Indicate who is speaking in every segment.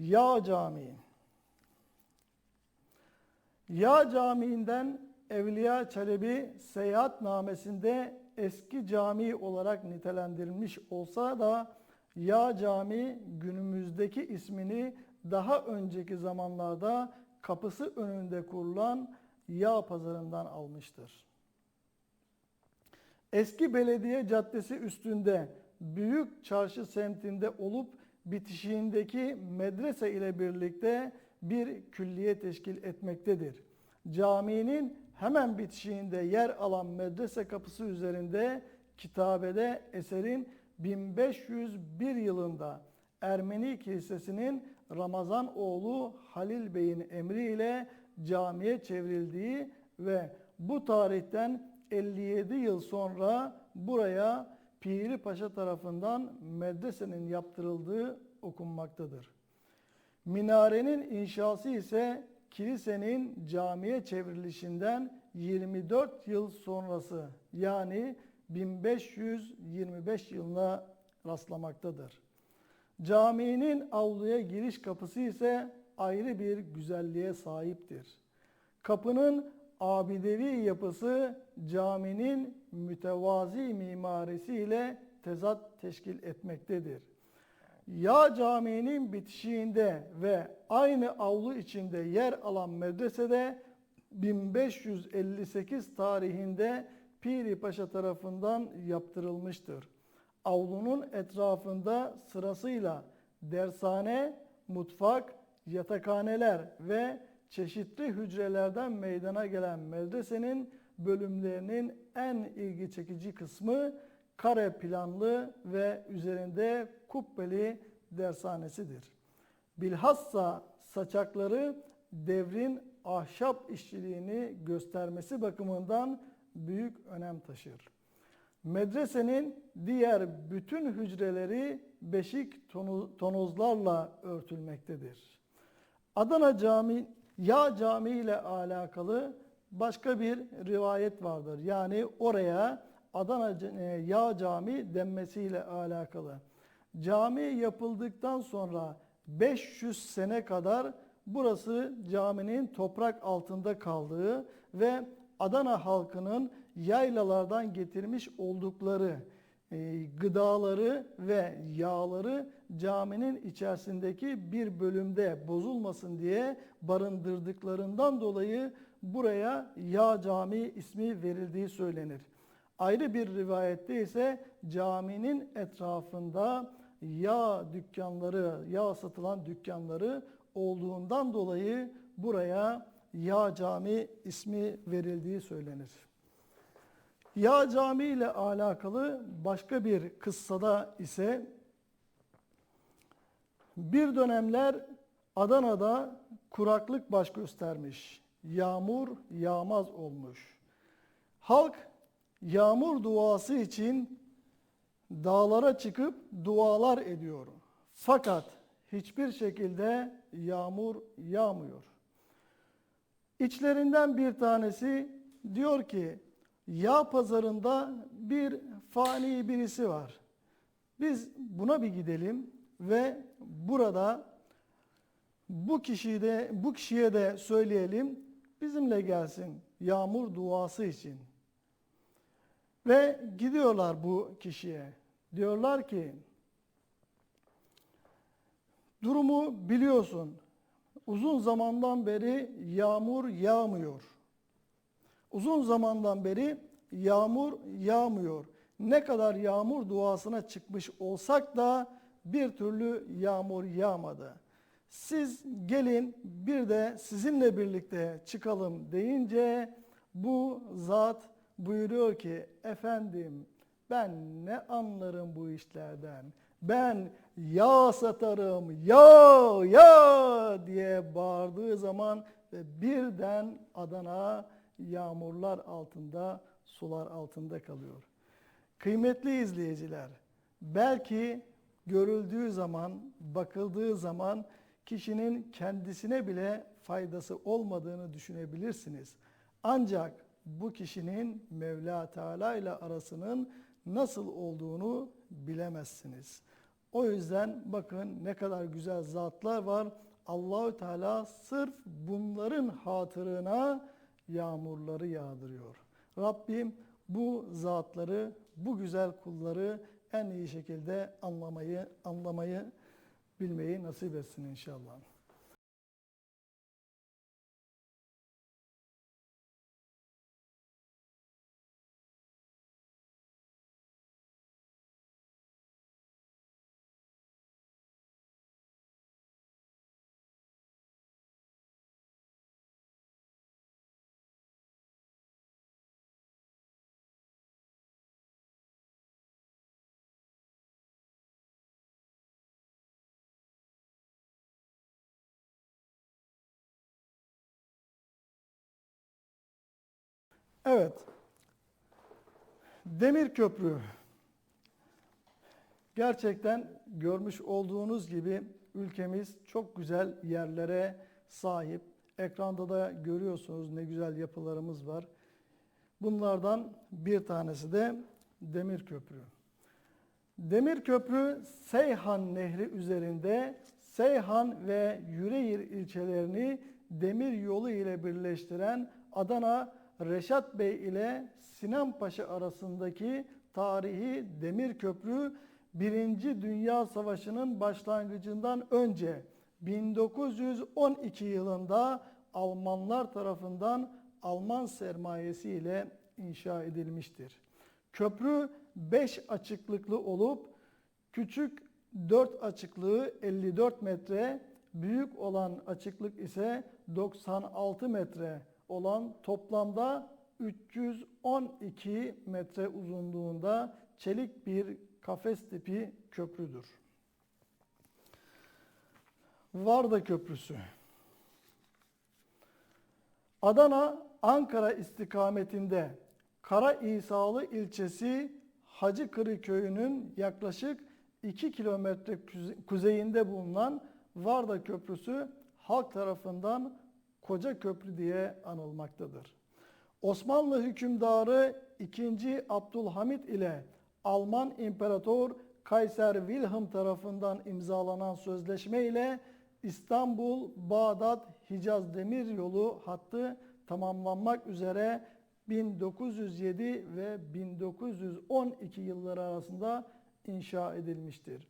Speaker 1: Yağ Camii. Yağ Camii'nden Evliya Çelebi seyahatnamesinde eski cami olarak nitelendirilmiş olsa da Yağ Camii günümüzdeki ismini daha önceki zamanlarda kapısı önünde kurulan Yağ Pazarı'ndan almıştır. Eski belediye caddesi üstünde büyük çarşı semtinde olup bitişiğindeki medrese ile birlikte bir külliye teşkil etmektedir. Caminin hemen bitişiğinde yer alan medrese kapısı üzerinde kitabede eserin 1501 yılında Ermeni Kilisesi'nin Ramazan oğlu Halil Bey'in emriyle camiye çevrildiği ve bu tarihten 57 yıl sonra buraya Piri Paşa tarafından medresenin yaptırıldığı okunmaktadır. Minarenin inşası ise kilisenin camiye çevrilişinden 24 yıl sonrası yani 1525 yılına rastlamaktadır. Caminin avluya giriş kapısı ise ayrı bir güzelliğe sahiptir. Kapının abidevi yapısı caminin mütevazi mimarisi ile tezat teşkil etmektedir. Yağ Camii'nin bitişiğinde ve aynı avlu içinde yer alan medresede 1558 tarihinde Piri Paşa tarafından yaptırılmıştır. Avlunun etrafında sırasıyla dershane, mutfak, yatakhaneler ve çeşitli hücrelerden meydana gelen medresenin bölümlerinin en ilgi çekici kısmı kare planlı ve üzerinde kubbeli dershanesidir. Bilhassa saçakları devrin ahşap işçiliğini göstermesi bakımından büyük önem taşır. Medresenin diğer bütün hücreleri beşik tonozlarla örtülmektedir. Adana Cami, Yağ Camii ile alakalı başka bir rivayet vardır. Yani oraya Adana e, Yağ Camii denmesiyle alakalı. Cami yapıldıktan sonra 500 sene kadar burası caminin toprak altında kaldığı ve Adana halkının yaylalardan getirmiş oldukları gıdaları ve yağları caminin içerisindeki bir bölümde bozulmasın diye barındırdıklarından dolayı buraya Yağ Camii ismi verildiği söylenir. Ayrı bir rivayette ise caminin etrafında yağ dükkanları, yağ satılan dükkanları olduğundan dolayı buraya Yağ Cami ismi verildiği söylenir. Yağ Cami ile alakalı başka bir kıssada ise bir dönemler Adana'da kuraklık baş göstermiş. Yağmur yağmaz olmuş. Halk yağmur duası için dağlara çıkıp dualar ediyor. Fakat hiçbir şekilde yağmur yağmıyor. İçlerinden bir tanesi diyor ki yağ pazarında bir fani birisi var. Biz buna bir gidelim ve burada bu kişiyi de bu kişiye de söyleyelim bizimle gelsin yağmur duası için. Ve gidiyorlar bu kişiye. Diyorlar ki durumu biliyorsun. Uzun zamandan beri yağmur yağmıyor. Uzun zamandan beri yağmur yağmıyor. Ne kadar yağmur duasına çıkmış olsak da bir türlü yağmur yağmadı. Siz gelin bir de sizinle birlikte çıkalım deyince bu zat buyuruyor ki efendim ben ne anlarım bu işlerden. Ben yağ satarım, yağ, yağ diye bağırdığı zaman ve birden Adana yağmurlar altında, sular altında kalıyor. Kıymetli izleyiciler, belki görüldüğü zaman, bakıldığı zaman kişinin kendisine bile faydası olmadığını düşünebilirsiniz. Ancak bu kişinin Mevla Teala ile arasının nasıl olduğunu bilemezsiniz. O yüzden bakın ne kadar güzel zatlar var. Allahü Teala sırf bunların hatırına yağmurları yağdırıyor. Rabbim bu zatları, bu güzel kulları en iyi şekilde anlamayı, anlamayı, bilmeyi nasip etsin inşallah. Evet. Demir köprü. Gerçekten görmüş olduğunuz gibi ülkemiz çok güzel yerlere sahip. Ekranda da görüyorsunuz ne güzel yapılarımız var. Bunlardan bir tanesi de Demir Köprü. Demir Köprü Seyhan Nehri üzerinde Seyhan ve Yüreğir ilçelerini demir yolu ile birleştiren Adana Reşat Bey ile Sinan Paşa arasındaki tarihi demir köprü 1. Dünya Savaşı'nın başlangıcından önce 1912 yılında Almanlar tarafından Alman sermayesi ile inşa edilmiştir. Köprü 5 açıklıklı olup küçük 4 açıklığı 54 metre, büyük olan açıklık ise 96 metre olan toplamda 312 metre uzunluğunda çelik bir kafes tipi köprüdür. Varda Köprüsü Adana, Ankara istikametinde Kara İsalı ilçesi Hacıkırı köyünün yaklaşık 2 kilometre kuzeyinde bulunan Varda Köprüsü halk tarafından Koca Köprü diye anılmaktadır. Osmanlı hükümdarı 2. Abdülhamit ile Alman İmparator Kaiser Wilhelm tarafından imzalanan sözleşme ile İstanbul, Bağdat, Hicaz Demir Yolu hattı tamamlanmak üzere 1907 ve 1912 yılları arasında inşa edilmiştir.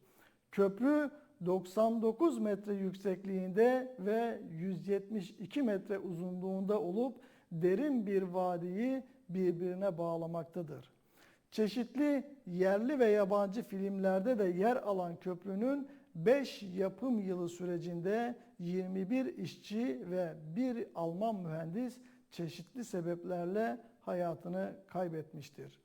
Speaker 1: Köprü 99 metre yüksekliğinde ve 172 metre uzunluğunda olup derin bir vadiyi birbirine bağlamaktadır. Çeşitli yerli ve yabancı filmlerde de yer alan köprünün 5 yapım yılı sürecinde 21 işçi ve bir Alman mühendis çeşitli sebeplerle hayatını kaybetmiştir.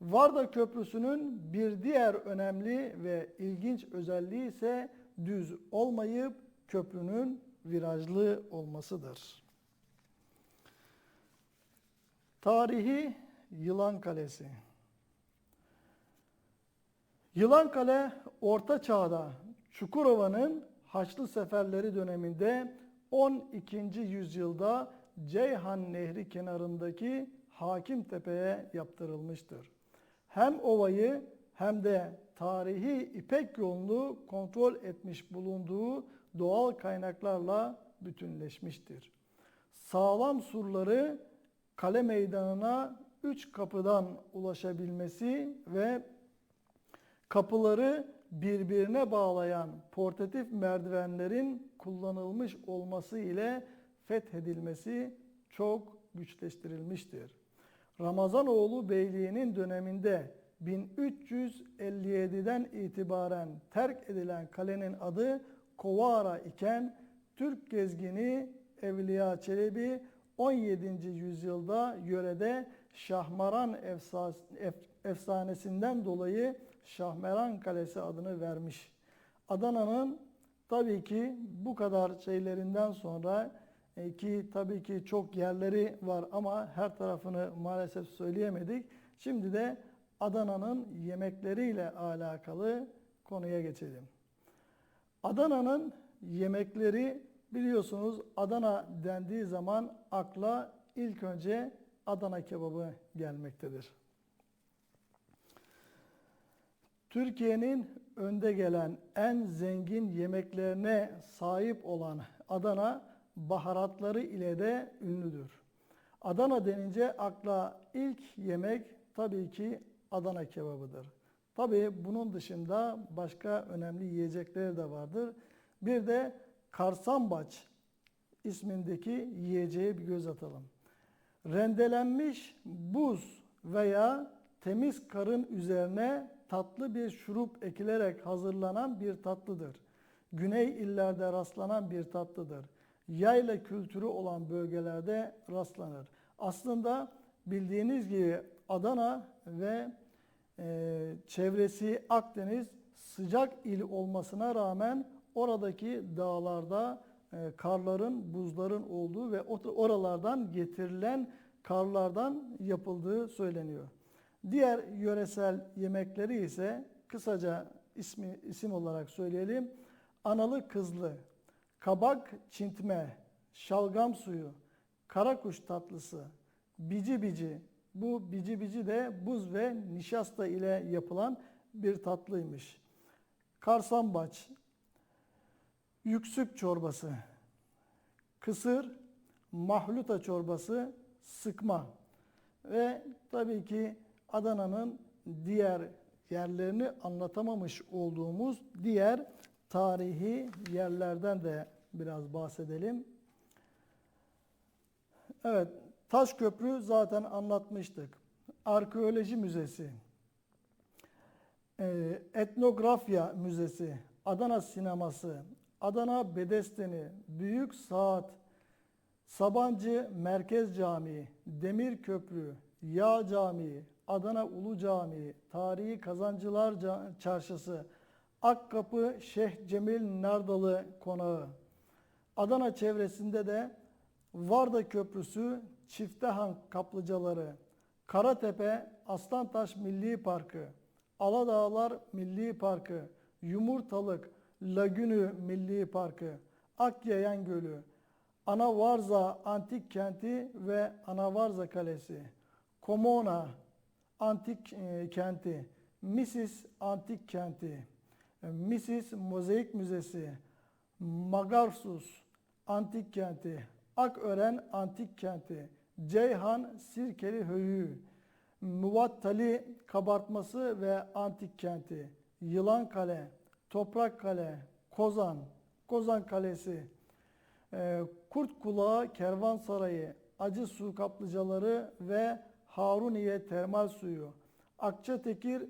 Speaker 1: Varda Köprüsü'nün bir diğer önemli ve ilginç özelliği ise düz olmayıp köprünün virajlı olmasıdır. Tarihi Yılan Kalesi Yılan Kale Orta Çağ'da Çukurova'nın Haçlı Seferleri döneminde 12. yüzyılda Ceyhan Nehri kenarındaki Hakim Tepe'ye yaptırılmıştır. Hem ovayı hem de tarihi İpek yolunu kontrol etmiş bulunduğu doğal kaynaklarla bütünleşmiştir. Sağlam surları kale meydanına üç kapıdan ulaşabilmesi ve kapıları birbirine bağlayan portatif merdivenlerin kullanılmış olması ile fethedilmesi çok güçleştirilmiştir. Ramazanoğlu Beyliği'nin döneminde 1357'den itibaren terk edilen kalenin adı Kovara iken Türk gezgini Evliya Çelebi 17. yüzyılda yörede Şahmaran efsanesinden dolayı Şahmeran Kalesi adını vermiş. Adana'nın tabii ki bu kadar şeylerinden sonra ki tabii ki çok yerleri var ama her tarafını maalesef söyleyemedik. Şimdi de Adana'nın yemekleriyle alakalı konuya geçelim. Adana'nın yemekleri biliyorsunuz Adana dendiği zaman akla ilk önce Adana kebabı gelmektedir. Türkiye'nin önde gelen en zengin yemeklerine sahip olan Adana baharatları ile de ünlüdür. Adana denince akla ilk yemek tabii ki Adana kebabıdır. Tabii bunun dışında başka önemli yiyecekler de vardır. Bir de karsambaç ismindeki yiyeceğe bir göz atalım. Rendelenmiş buz veya temiz karın üzerine tatlı bir şurup ekilerek hazırlanan bir tatlıdır. Güney illerde rastlanan bir tatlıdır. Yayla kültürü olan bölgelerde rastlanır. Aslında bildiğiniz gibi Adana ve e, çevresi Akdeniz sıcak il olmasına rağmen oradaki dağlarda e, karların, buzların olduğu ve oralardan getirilen karlardan yapıldığı söyleniyor. Diğer yöresel yemekleri ise kısaca ismi isim olarak söyleyelim. Analı kızlı, kabak çintme, şalgam suyu, karakuş tatlısı, bici bici. Bu bici bici de buz ve nişasta ile yapılan bir tatlıymış. Karsambaç, yüksük çorbası, kısır, mahluta çorbası, sıkma ve tabii ki Adana'nın diğer yerlerini anlatamamış olduğumuz diğer tarihi yerlerden de biraz bahsedelim. Evet, Taşköprü zaten anlatmıştık. Arkeoloji Müzesi, e, Etnografya Müzesi, Adana Sineması, Adana Bedesteni, Büyük Saat, Sabancı Merkez Camii, Demir Köprü, Yağ Camii, Adana Ulu Camii, Tarihi Kazancılar Çarşısı, Akkapı Şeyh Cemil Nardalı Konağı, Adana çevresinde de Varda Köprüsü, Çiftehan Kaplıcaları, Karatepe Aslantaş Milli Parkı, Aladağlar Milli Parkı, Yumurtalık Lagünü Milli Parkı, Akyayan Gölü, Anavarza Antik Kenti ve Anavarza Kalesi, Komona Antik e, Kenti, Misis Antik Kenti, Misis Mozaik Müzesi, Magarsus Antik Kenti, Akören Antik Kenti, Ceyhan Sirkeli Höyü, Muvattali Kabartması ve Antik Kenti, Yılan Kale, Toprak Kale, Kozan, Kozan Kalesi, e, Kurt Kulağı Kervansarayı, Acı Su Kaplıcaları ve Haruniye Termal Suyu, Akçatekir,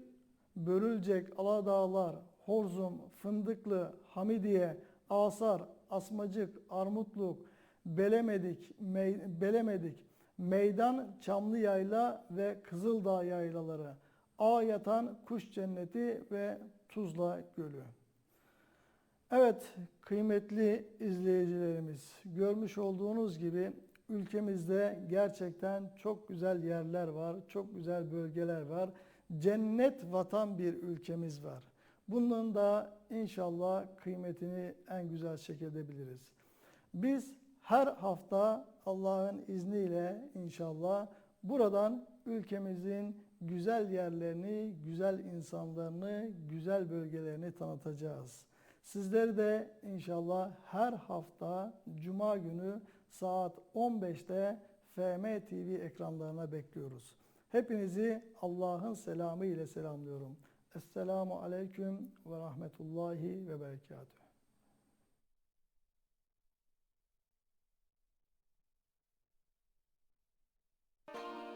Speaker 1: Börülcek, Aladağlar, Horzum, Fındıklı, Hamidiye, Asar, Asmacık, Armutluk, Belemedik, Mey, Belemedik, Meydan, Çamlı Yayla ve Kızıldağ yaylaları, Ağ Yatan Kuş Cenneti ve Tuzla Gölü. Evet kıymetli izleyicilerimiz görmüş olduğunuz gibi ülkemizde gerçekten çok güzel yerler var, çok güzel bölgeler var. Cennet vatan bir ülkemiz var. Bunun da inşallah kıymetini en güzel şekilde biliriz. Biz her hafta Allah'ın izniyle inşallah buradan ülkemizin güzel yerlerini, güzel insanlarını, güzel bölgelerini tanıtacağız. Sizleri de inşallah her hafta Cuma günü saat 15'te FM TV ekranlarına bekliyoruz. Hepinizi Allah'ın selamı ile selamlıyorum. Esselamu Aleyküm ve Rahmetullahi ve Berekatuhu. you